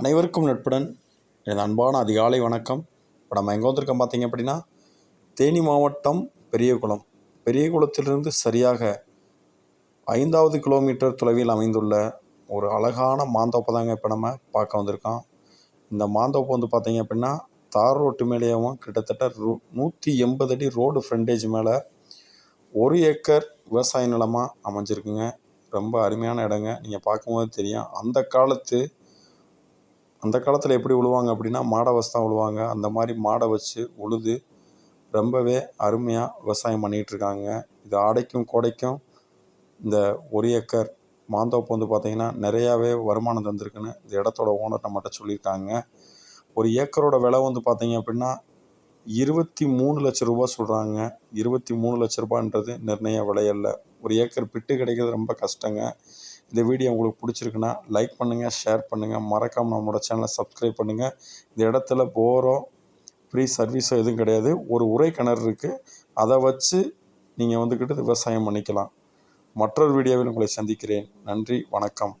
அனைவருக்கும் நட்புடன் எனது அன்பான அதிகாலை வணக்கம். இப்போ நம்ம எங்கே வந்திருக்கோம் பார்த்தீங்க அப்படின்னா தேனி மாவட்டம் பெரியகுளம். பெரியகுளத்திலிருந்து சரியாக ஐந்தாவது கிலோமீட்டர் தொலைவில் அமைந்துள்ள ஒரு அழகான மாந்தோப்பை தாங்க இப்போ நம்ம பார்க்க வந்திருக்கோம். இந்த மாந்தோப்பு வந்து பார்த்தீங்க அப்படின்னா தார் ரோட்டு மேலேயும் கிட்டத்தட்ட ரூ நூற்றி எண்பது அடி ரோடு ஃப்ரண்டேஜ் மேலே ஒரு ஏக்கர் விவசாய நிலமாக அமைஞ்சிருக்குங்க. ரொம்ப அருமையான இடங்க. நீங்கள் பார்க்கும்போது தெரியும். அந்த காலத்து அந்த காலத்தில் எப்படி உழுவாங்க அப்படின்னா மாடை வச்சு தான் உழுவாங்க. அந்த மாதிரி மாடை வச்சு உழுது ரொம்பவே அருமையாக விவசாயம் பண்ணிகிட்ருக்காங்க இது ஆடைக்கும் கோடைக்கும் இந்த ஒரு ஏக்கர் மாந்தோப்பு வந்து பார்த்திங்கன்னா நிறையாவே வருமானம் தந்திருக்குன்னு இந்த இடத்தோட ஓனர் நம்மகிட்ட சொல்லியிருக்காங்க. ஒரு ஏக்கரோட விலை வந்து பார்த்தீங்க அப்படின்னா இருபத்தி மூணு லட்ச ரூபா சொல்கிறாங்க இருபத்தி மூணு லட்ச ரூபான்றது நிர்ணய விலையல்ல ஒரு ஏக்கர் பிட்டு கிடைக்கிறது ரொம்ப கஷ்டங்க. இந்த வீடியோ உங்களுக்கு பிடிச்சிருக்குன்னா லைக் பண்ணுங்கள் ஷேர் பண்ணுங்கள் மறக்காமல் நம்மளோட சேனலை சப்ஸ்கிரைப் பண்ணுங்கள் இந்த இடத்துல போரோ ஃப்ரீ சர்வீஸோ எதுவும் கிடையாது. ஒரு உரை கிணறு இருக்குது அதை வச்சு நீங்கள் வந்துக்கிட்டு விவசாயம் பண்ணிக்கலாம். மற்றொரு வீடியோவில் உங்களை சந்திக்கிறேன். நன்றி வணக்கம்.